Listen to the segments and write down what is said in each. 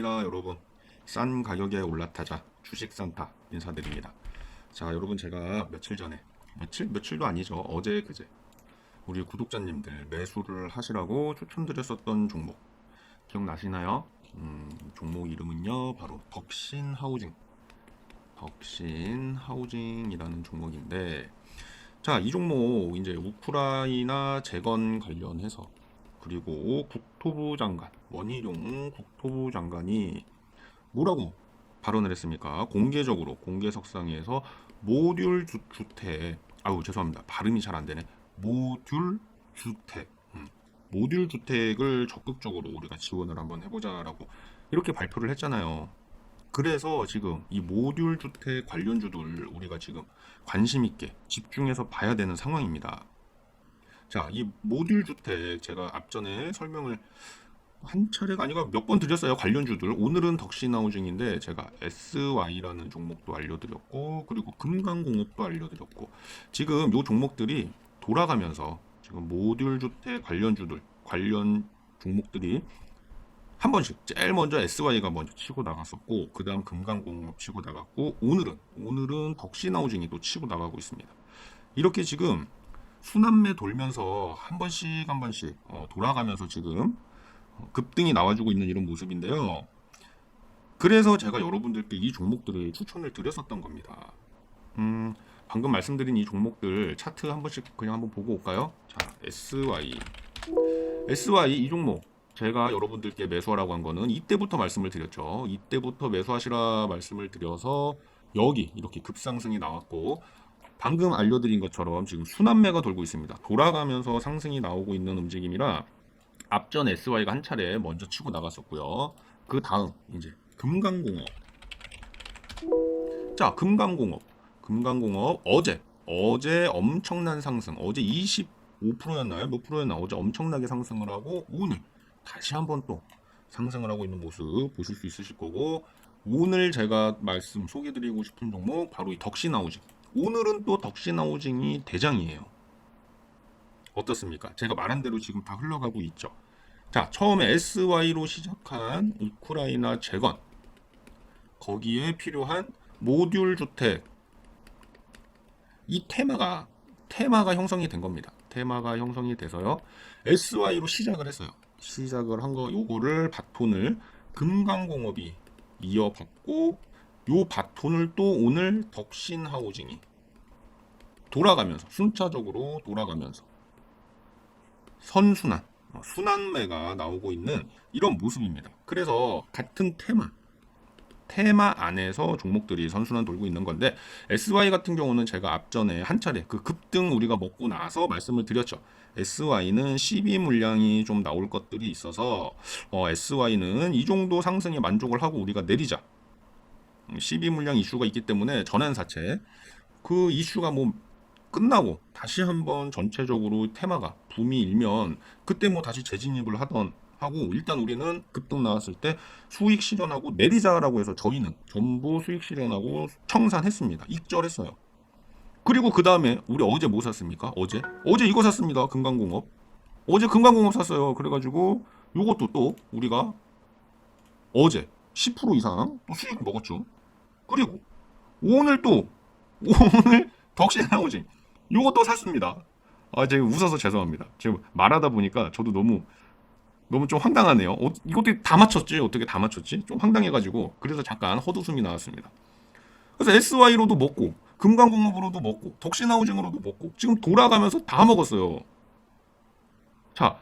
반갑습니다 여러분. 싼 가격에 올라타자. 주식 산타. 인사드립니다. 자 여러분 제가 며칠 전에 며칠? 며칠도 아니죠. 어제 그제. 우리 구독자님들 매수를 하시라고 추천드렸었던 종목. 기억나시나요? 음, 종목 이름은요 바로 덕신 하우징. 덕신 하우징이라는 종목인데 자 이 종목 이제 우크라이나 재건 관련해서 그리고 국토부 장관 원희룡 국토부 장관이 뭐라고 발언을 했습니까? 공개적으로 공개석상에서 모듈 주, 주택 아우 죄송합니다 발음이 잘 안 되네 모듈 주택 음, 모듈 주택을 적극적으로 우리가 지원을 한번 해보자라고 이렇게 발표를 했잖아요. 그래서 지금 이 모듈 주택 관련주들 우리가 지금 관심 있게 집중해서 봐야 되는 상황입니다. 자, 이 모듈 주택 제가 앞전에 설명을 한 차례가 아니고 몇 번 드렸어요. 관련주들. 오늘은 덕신하우징인데 제가 SY라는 종목도 알려드렸고 그리고 금강공업도 알려드렸고 지금 요 종목들이 돌아가면서 지금 모듈 주택 관련주들 관련 종목들이 한 번씩 제일 먼저 SY가 먼저 치고 나갔었고 그 다음 금강공업 치고 나갔고 오늘은 오늘은 덕신하우징이 또 치고 나가고 있습니다. 이렇게 지금 순환매 돌면서 한 번씩 한 번씩 어, 돌아가면서 지금 어, 급등이 나와주고 있는 이런 모습인데요. 그래서 제가 여러분들께 이 종목들을 추천을 드렸었던 겁니다. 음, 방금 말씀드린 이 종목들 차트 한 번씩 그냥 한번 보고 올까요? 자, SY. SY 이 종목 제가 여러분들께 매수하라고 한 거는 이때부터 말씀을 드렸죠. 이때부터 매수하시라 말씀을 드려서 여기 이렇게 급상승이 나왔고 방금 알려드린 것처럼 지금 순환매가 돌고 있습니다. 돌아가면서 상승이 나오고 있는 움직임이라 앞전 SY가 한 차례 먼저 치고 나갔었고요. 그 다음 이제 금강공업. 자, 금강공업. 금강공업 어제 어제 엄청난 상승. 어제 25%였나요? 몇 프로였나? 어제 엄청나게 상승을 하고 오늘 다시 한번 또 상승을 하고 있는 모습 보실 수 있으실 거고 오늘 제가 말씀 소개드리고 싶은 종목 바로 이 덕신하우징. 오늘은 또 덕신하우징이 대장이에요. 어떻습니까? 제가 말한 대로 지금 다 흘러가고 있죠. 자, 처음에 SY로 시작한 우크라이나 재건. 거기에 필요한 모듈 주택. 이 테마가 테마가 형성이 된 겁니다. 테마가 형성이 돼서요. SY로 시작을 했어요. 시작을 한 거 요거를 바톤을 금강공업이 이어받고 요 바톤을 또 오늘 덕신 하우징이 돌아가면서 순차적으로 돌아가면서 선순환 어, 순환매가 나오고 있는 이런 모습입니다. 그래서 같은 테마 테마 안에서 종목들이 선순환 돌고 있는 건데 SY 같은 경우는 제가 앞전에 한 차례 그 급등 우리가 먹고 나서 말씀을 드렸죠. SY는 12 물량이 좀 나올 것들이 있어서 어, SY는 이 정도 상승에 만족을 하고 우리가 내리자. 12 물량 이슈가 있기 때문에 전환 사채 그 이슈가 뭐 끝나고 다시 한번 전체적으로 테마가 붐이 일면 그때 뭐 다시 재진입을 하던 하고 일단 우리는 급등 나왔을 때 수익 실현하고 내리자라고 해서 저희는 전부 수익 실현하고 청산했습니다. 익절했어요. 그리고 그 다음에 우리 어제 뭐 샀습니까? 어제 어제 이거 샀습니다. 금강공업 어제 금강공업 샀어요. 그래가지고 요것도 또 우리가 어제 10% 이상 또 수익 먹었죠. 그리고 오늘 또 오늘 덕신 나오지 요것도 샀습니다. 아 제가 웃어서 죄송합니다. 지금 말하다 보니까 저도 너무 너무 좀 황당하네요. 어, 이것도 다 맞췄지? 어떻게 다 맞췄지? 좀 황당해가지고 그래서 잠깐 헛웃음이 나왔습니다. 그래서 SY로도 먹고 금강공업으로도 먹고 덕신하우징으로도 먹고 지금 돌아가면서 다 먹었어요. 자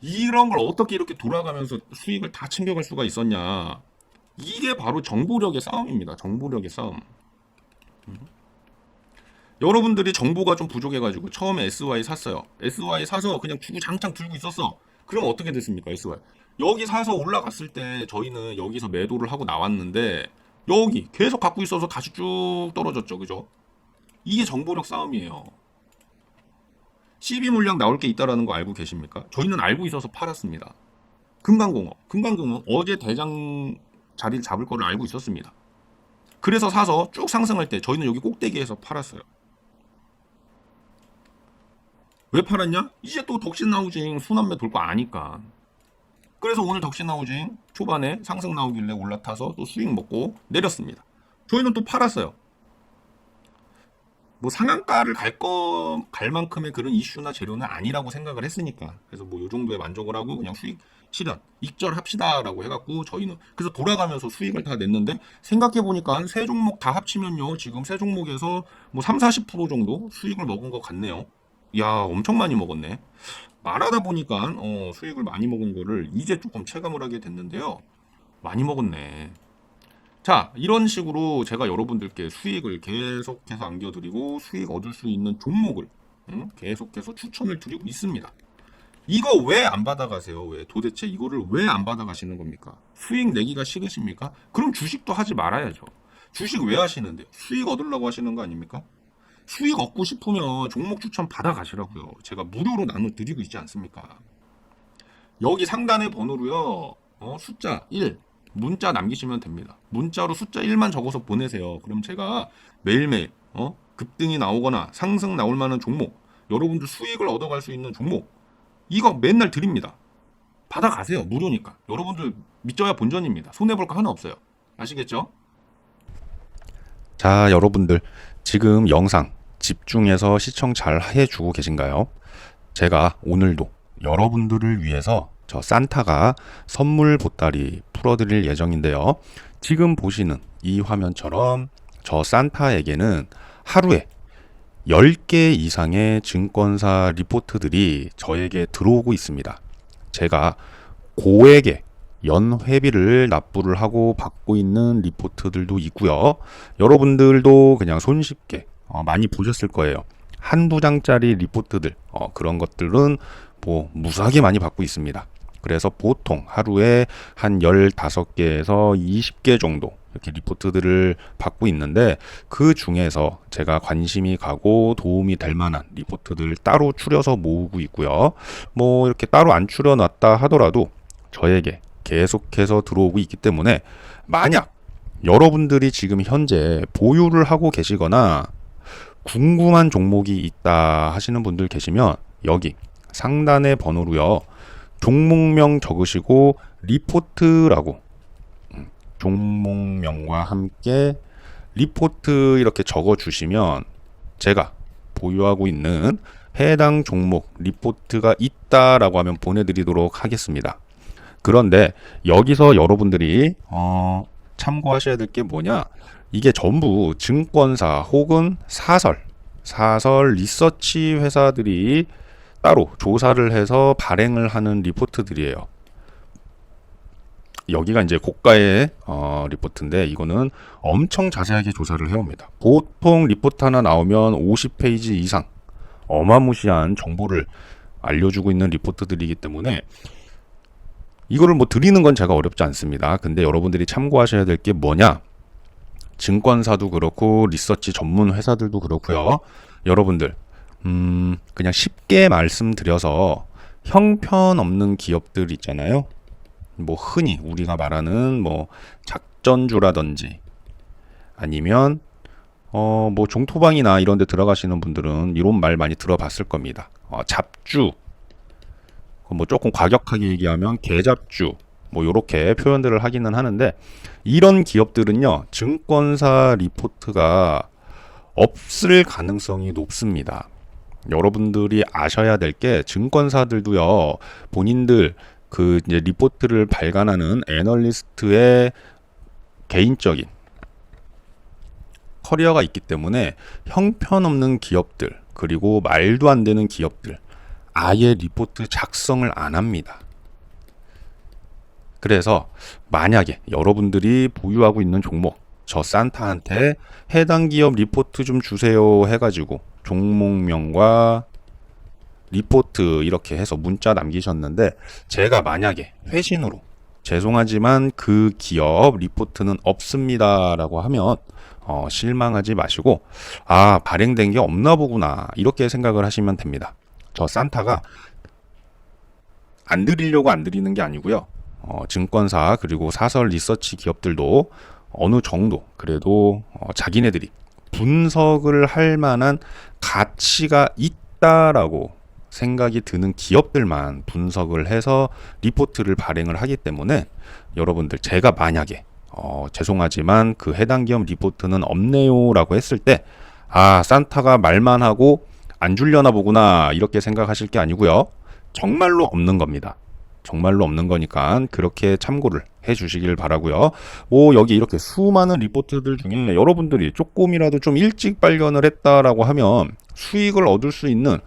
이런 걸 어떻게 이렇게 돌아가면서 수익을 다 챙겨갈 수가 있었냐? 이게 바로 정보력의 싸움입니다. 정보력의 싸움. 음. 여러분들이 정보가 좀 부족해가지고 처음에 SY 샀어요. SY 사서 그냥 주구장창 들고 있었어. 그럼 어떻게 됐습니까, SY? 여기 사서 올라갔을 때 저희는 여기서 매도를 하고 나왔는데 여기 계속 갖고 있어서 다시 쭉 떨어졌죠, 그죠? 이게 정보력 싸움이에요. 12 물량 나올 게 있다라는 거 알고 계십니까? 저희는 알고 있어서 팔았습니다. 금강공업, 금강공업 어제 대장 자리를 잡을 거를 알고 있었습니다. 그래서 사서 쭉 상승할 때 저희는 여기 꼭대기에서 팔았어요. 왜 팔았냐? 이제 또 덕신 나우징 순환매 돌 거 아니까. 그래서 오늘 덕신하우징 초반에 상승 나오길래 올라타서 또 수익 먹고 내렸습니다. 저희는 또 팔았어요. 뭐 상한가를 갈 거, 갈 만큼의 그런 이슈나 재료는 아니라고 생각을 했으니까. 그래서 뭐 요 정도에 만족을 하고 그냥 수익 실현, 익절합시다라고 해갖고 저희는 그래서 돌아가면서 수익을 다 냈는데 생각해 보니까 한세 종목 다 합치면요. 지금 세 종목에서 뭐 3, 40% 정도 수익을 먹은 것 같네요. 야, 엄청 많이 먹었네. 말하다 보니까 어, 수익을 많이 먹은 거를 이제 조금 체감을 하게 됐는데요. 많이 먹었네. 자, 이런 식으로 제가 여러분들께 수익을 계속해서 안겨드리고 수익 얻을 수 있는 종목을 음, 계속해서 추천을 드리고 있습니다. 이거 왜 안 받아가세요? 왜? 도대체 이거를 왜 안 받아가시는 겁니까? 수익 내기가 싫으십니까? 그럼 주식도 하지 말아야죠. 주식 왜 하시는데요? 수익 얻으려고 하시는 거 아닙니까? 수익 얻고 싶으면 종목 추천 받아가시라고요. 제가 무료로 나눠드리고 있지 않습니까? 여기 상단의 번호로요. 어, 숫자 1 문자 남기시면 됩니다. 문자로 숫자 1만 적어서 보내세요. 그럼 제가 매일매일 어, 급등이 나오거나 상승 나올 만한 종목, 여러분들 수익을 얻어갈 수 있는 종목 이거 맨날 드립니다. 받아가세요. 무료니까. 여러분들 믿져야 본전입니다. 손해볼 거 하나 없어요. 아시겠죠? 자, 여러분들 지금 영상 집중해서 시청 잘 해주고 계신가요? 제가 오늘도 여러분들을 위해서 저 산타가 선물 보따리 풀어드릴 예정인데요. 지금 보시는 이 화면처럼 저 산타에게는 하루에 10개 이상의 증권사 리포트들이 저에게 들어오고 있습니다. 제가 고액의 연회비를 납부를 하고 받고 있는 리포트들도 있고요. 여러분들도 그냥 손쉽게 어, 많이 보셨을 거예요. 한두 장짜리 리포트들 어, 그런 것들은 뭐 무수하게 많이 받고 있습니다. 그래서 보통 하루에 한 15개에서 20개 정도 이렇게 리포트들을 받고 있는데 그 중에서 제가 관심이 가고 도움이 될 만한 리포트들 따로 추려서 모으고 있고요. 뭐 이렇게 따로 안 추려놨다 하더라도 저에게 계속해서 들어오고 있기 때문에 만약 여러분들이 지금 현재 보유를 하고 계시거나 궁금한 종목이 있다 하시는 분들 계시면 여기 상단의 번호로요. 종목명 적으시고 리포트라고 음, 종목명과 함께 리포트 이렇게 적어 주시면 제가 보유하고 있는 해당 종목 리포트가 있다라고 하면 보내드리도록 하겠습니다. 그런데 여기서 여러분들이 어, 참고하셔야 될 게 뭐냐? 이게 전부 증권사 혹은 사설, 사설 리서치 회사들이 따로 조사를 해서 발행을 하는 리포트들이에요. 여기가 이제 고가의 어, 리포트인데 이거는 엄청 자세하게 조사를 해옵니다. 보통 리포트 하나 나오면 50페이지 이상 어마무시한 정보를 알려주고 있는 리포트들이기 때문에 이거를 뭐 드리는 건 제가 어렵지 않습니다. 근데 여러분들이 참고하셔야 될 게 뭐냐? 증권사도 그렇고 리서치 전문 회사들도 그렇고요. 여러분들 음, 그냥 쉽게 말씀드려서 형편없는 기업들 있잖아요. 뭐 흔히 우리가 말하는 뭐 작전주라든지 아니면 어 뭐 종토방이나 이런 데 들어가시는 분들은 이런 말 많이 들어봤을 겁니다. 어, 잡주 뭐 조금 과격하게 얘기하면 개잡주 뭐 요렇게 표현들을 하기는 하는데 이런 기업들은요 증권사 리포트가 없을 가능성이 높습니다. 여러분들이 아셔야 될 게 증권사들도요 본인들 그 이제 리포트를 발간하는 애널리스트의 개인적인 커리어가 있기 때문에 형편없는 기업들 그리고 말도 안 되는 기업들 아예 리포트 작성을 안 합니다. 그래서 만약에 여러분들이 보유하고 있는 종목 저 산타한테 해당 기업 리포트 좀 주세요 해가지고 종목명과 리포트 이렇게 해서 문자 남기셨는데 제가 만약에 회신으로 죄송하지만 그 기업 리포트는 없습니다라고 하면 어, 실망하지 마시고 아 발행된 게 없나 보구나 이렇게 생각을 하시면 됩니다. 저 산타가 안 드리려고 안 드리는 게 아니고요. 어, 증권사 그리고 사설 리서치 기업들도 어느 정도 그래도 어, 자기네들이 분석을 할 만한 가치가 있다라고 생각이 드는 기업들만 분석을 해서 리포트를 발행을 하기 때문에 여러분들 제가 만약에 어, 죄송하지만 그 해당 기업 리포트는 없네요라고 했을 때 아, 산타가 말만 하고 안 줄려나 보구나 이렇게 생각하실 게 아니고요. 정말로 없는 겁니다. 정말로 없는 거니까 그렇게 참고를 해 주시길 바라고요. 뭐 여기 이렇게 수많은 리포트들 중에 여러분들이 조금이라도 좀 일찍 발견을 했다라고 하면 수익을 얻을 수 있는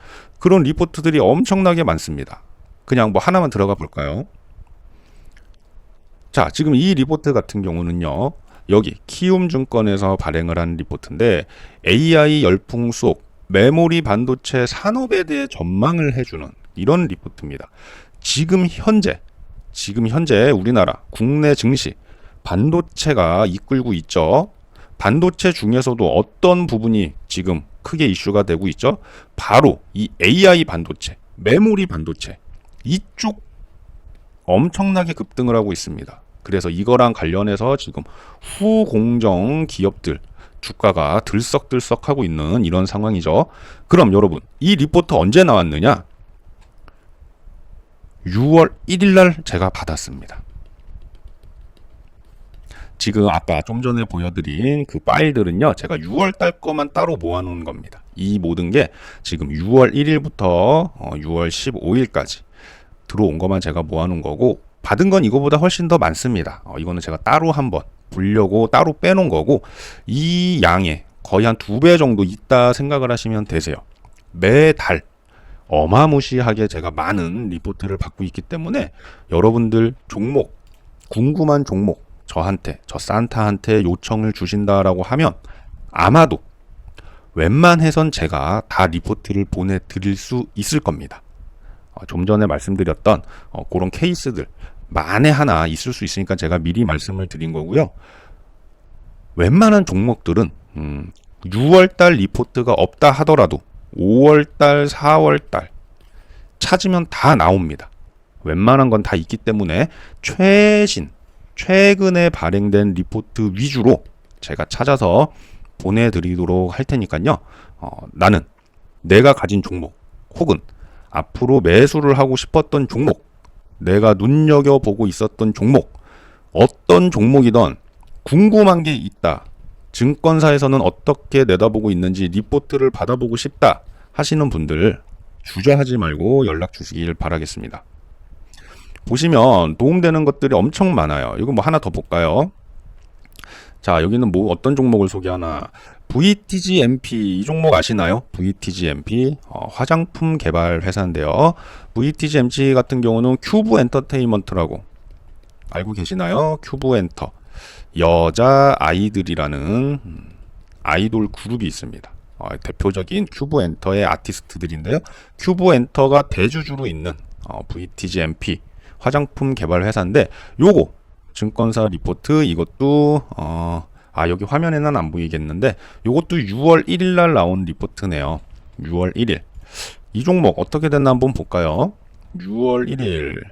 그런 리포트들이 엄청나게 많습니다. 그냥 뭐 하나만 들어가 볼까요? 자, 지금 이 리포트 같은 경우는요. 여기 키움증권에서 발행을 한 리포트인데 AI 열풍 속 메모리 반도체 산업에 대해 전망을 해주는 이런 리포트입니다. 지금 현재 지금 현재 우리나라 국내 증시 반도체가 이끌고 있죠. 반도체 중에서도 어떤 부분이 지금 크게 이슈가 되고 있죠? 바로 이 AI 반도체, 메모리 반도체 이쪽 엄청나게 급등을 하고 있습니다. 그래서 이거랑 관련해서 지금 후공정 기업들 주가가 들썩들썩 하고 있는 이런 상황이죠. 그럼 여러분, 이 리포트 언제 나왔느냐? 6월 1일 날 제가 받았습니다. 지금 아까 좀 전에 보여드린 그 파일들은요, 제가 6월 달 거만 따로 모아놓은 겁니다. 이 모든 게 지금 6월 1일부터 6월 15일까지 들어온 것만 제가 모아놓은 거고, 받은 건 이거보다 훨씬 더 많습니다. 어, 이거는 제가 따로 한번 보려고 따로 빼놓은 거고, 이 양에 거의 한 두 배 정도 있다 생각을 하시면 되세요. 매달 어마무시하게 제가 많은 리포트를 받고 있기 때문에 여러분들 종목, 궁금한 종목, 저한테, 저 산타한테 요청을 주신다라고 하면 아마도 웬만해선 제가 다 리포트를 보내드릴 수 있을 겁니다. 어, 좀 전에 말씀드렸던 어, 그런 케이스들 만에 하나 있을 수 있으니까 제가 미리 말씀을 드린 거고요. 웬만한 종목들은 음, 6월달 리포트가 없다 하더라도 5월달, 4월달 찾으면 다 나옵니다. 웬만한 건 다 있기 때문에 최신, 최근에 발행된 리포트 위주로 제가 찾아서 보내드리도록 할 테니까요. 어, 나는 내가 가진 종목 혹은 앞으로 매수를 하고 싶었던 종목, 내가 눈여겨보고 있었던 종목, 어떤 종목이든 궁금한 게 있다. 증권사에서는 어떻게 내다보고 있는지 리포트를 받아보고 싶다 하시는 분들 주저하지 말고 연락 주시길 바라겠습니다. 보시면 도움되는 것들이 엄청 많아요. 이거 뭐 하나 더 볼까요? 자, 여기는 뭐 어떤 종목을 소개하나? VTGMP 이 종목 아시나요? VTGMP 어, 화장품 개발 회사인데요. VTGMP 같은 경우는 큐브 엔터테인먼트라고 알고 계시나요? 큐브 엔터 여자 아이들이라는 음, 아이돌 그룹이 있습니다. 어, 대표적인 큐브 엔터의 아티스트들인데요. 큐브 엔터가 대주주로 있는 어, VTGMP 화장품 개발 회사인데 요거 증권사 리포트 이것도 어, 아 여기 화면에는 안 보이겠는데 요것도 6월 1일 날 나온 리포트네요. 6월 1일 이 종목 어떻게 됐나 한번 볼까요? 6월 1일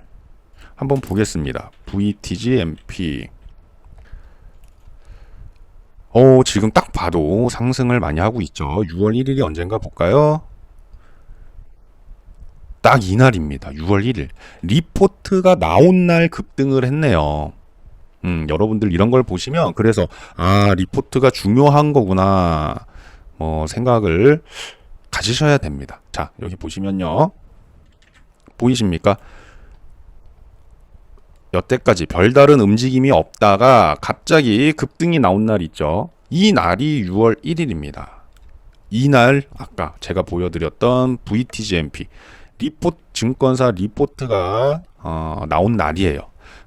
한번 보겠습니다. VTGMP 어, 지금 딱 봐도 상승을 많이 하고 있죠. 6월 1일이 언젠가 볼까요? 딱 이날입니다. 6월 1일. 리포트가 나온 날 급등을 했네요. 음, 여러분들 이런 걸 보시면 그래서 아, 리포트가 중요한 거구나. 뭐 생각을 가지셔야 됩니다. 자, 여기 보시면요. 보이십니까? 여태까지 별다른 움직임이 없다가 갑자기 급등이 나온 날 있죠. 이 날이 6월 1일입니다. 이날 아까 제가 보여드렸던 VTGMP 리포트 증권사 리포트가 어, 나온 날이에요.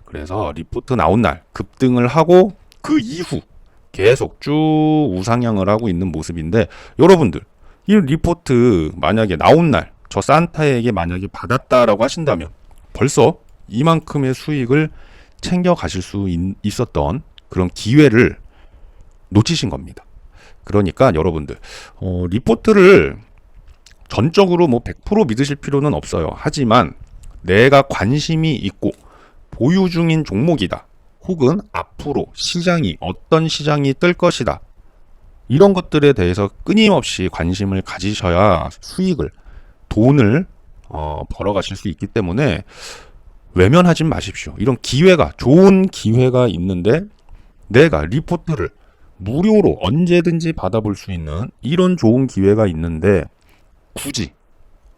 그래서 리포트 나온 날 급등을 하고 그 이후 계속 쭉 우상향을 하고 있는 모습인데 여러분들 이 리포트 만약에 나온 날 저 산타에게 만약에 받았다라고 하신다면 벌써 이만큼의 수익을 챙겨 가실 수 있, 있었던 그런 기회를 놓치신 겁니다. 그러니까 여러분들 어, 리포트를 전적으로 뭐 100% 믿으실 필요는 없어요. 하지만 내가 관심이 있고 보유 중인 종목이다. 혹은 앞으로 시장이 어떤 시장이 뜰 것이다. 이런 것들에 대해서 끊임없이 관심을 가지셔야 수익을 돈을 어, 벌어가실 수 있기 때문에 외면하지 마십시오. 이런 기회가 좋은 기회가 있는데 내가 리포트를 무료로 언제든지 받아볼 수 있는 이런 좋은 기회가 있는데 굳이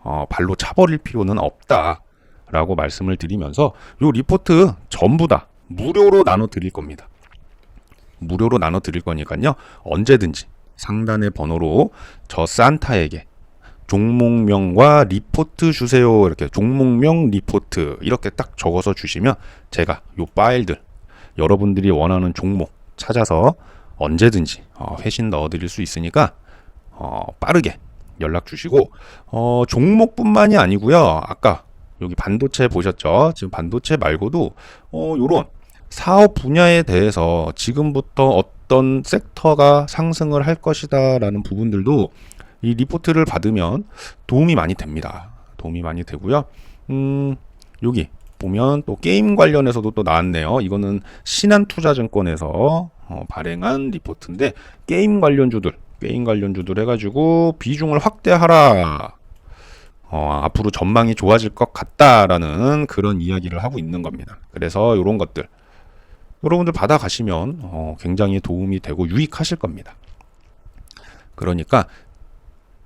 어, 발로 차버릴 필요는 없다라고 말씀을 드리면서 요 리포트 전부 다 무료로 나눠 드릴 겁니다. 무료로 나눠 드릴 거니까요. 언제든지 상단의 번호로 저 산타에게 종목명과 리포트 주세요. 이렇게 종목명 리포트 이렇게 딱 적어서 주시면 제가 요 파일들 여러분들이 원하는 종목 찾아서 언제든지 어, 회신 넣어 드릴 수 있으니까 어, 빠르게 연락 주시고 어, 종목뿐만이 아니고요. 아까 여기 반도체 보셨죠? 지금 반도체 말고도 어, 요런 사업 분야에 대해서 지금부터 어떤 섹터가 상승을 할 것이다라는 부분들도 이 리포트를 받으면 도움이 많이 됩니다. 도움이 많이 되고요. 음, 여기 보면 또 게임 관련해서도 또 나왔네요. 이거는 신한투자증권에서 어, 발행한 리포트인데 게임 관련주들, 게임 관련주들 해가지고 비중을 확대하라. 어, 앞으로 전망이 좋아질 것 같다라는 그런 이야기를 하고 있는 겁니다. 그래서 이런 것들 여러분들 받아가시면 어, 굉장히 도움이 되고 유익하실 겁니다. 그러니까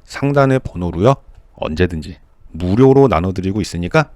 상단의 번호로요 언제든지 무료로 나눠드리고 있으니까